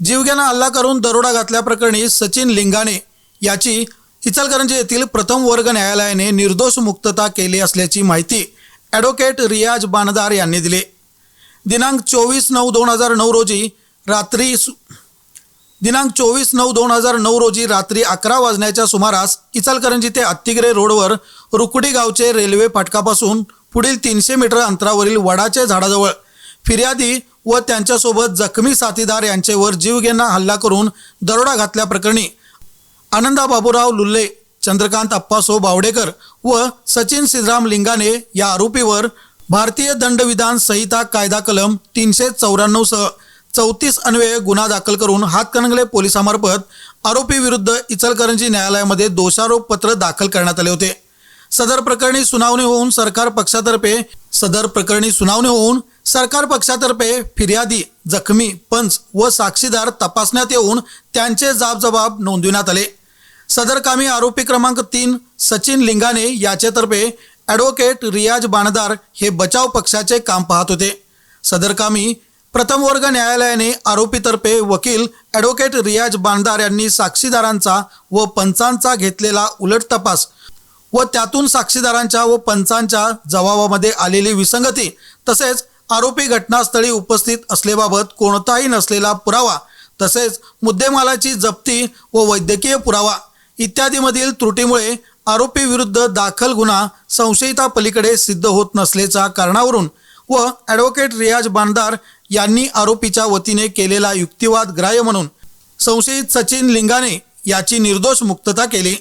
जीवघेणा हल्ला करून दरोडा घातल्याप्रकरणी सचिन लिंगाणे याची इचलकरंजी येथील प्रथम वर्ग न्यायालयाने निर्दोष मुक्तता केली असल्याची माहिती ॲडव्होकेट रियाज बाणदार यांनी दिली. दिनांक चोवीस नऊ दोन हजार नऊ रोजी रात्री सु- दिनांक चोवीस नऊ दोन हजार नऊ रोजी रात्री अकरा वाजण्याच्या सुमारास इचलकरंजी ते अत्तिगिरे रोडवर रुकडी गावचे रेल्वे फाटकापासून पुढील तीनशे मीटर अंतरावरील वडाच्या झाडाजवळ फिर्यादी व त्यांच्यासोबत जखमी साथीदार यांचेवर जीवघेणा हल्ला करून दरोडा घातल्याप्रकरणी आनंदा बाबूराव लुल्ले चंद्रकांत अप्पासो बावडेकर व सचिन सिद्धराम लिंगाने या आरोपीवर भारतीय दंडविधान संहिता कायदा कलम तीनशे चौऱ्याण्णव सह चौतीस अन्वये गुन्हा दाखल करून हातकणंगले पोलिसांमार्फत आरोपी विरुद्ध इचलकरंजी न्यायालयामध्ये दोषारोप पत्र दाखल करण्यात आले होते. सदर प्रकरणी सुनावणी होऊन सरकार पक्षातर्फे सदर प्रकरणी सुनावणी होऊन सरकार पक्षातर्फे फिर्यादी जखमी पंच व साक्षीदार तपासण्यात येऊन त्यांचे जाबजबाब नोंदविण्यात आले. सदरकामी आरोपी क्रमांक तीन सचिन लिंगाने याच्यातर्फे ॲडव्होकेट रियाज बाणदार हे बचाव पक्षाचे काम पाहत होते. सदरकामी प्रथम वर्ग न्यायालयाने आरोपीतर्फे वकील ॲडव्होकेट रियाज बाणदार यांनी साक्षीदारांचा व पंचांचा घेतलेला उलट तपास व त्यातून साक्षीदारांच्या व पंचांच्या जबाबामध्ये आलेली विसंगती तसेच आरोपी घटनास्थळी उपस्थित असलेबाबत कोणताही नसलेला पुरावा तसेच मुद्देमालाची जप्ती व वैद्यकीय पुरावा इत्यादीमधील त्रुटीमुळे आरोपी विरुद्ध दाखल गुन्हा संशयिता पलीकडे सिद्ध होत नसल्याच्या कारणावरून व ॲडव्होकेट रियाज बांदार यांनी आरोपीच्या वतीने केलेला युक्तिवाद ग्राह्य म्हणून संशयित सचिन लिंगाने याची निर्दोष मुक्तता केली.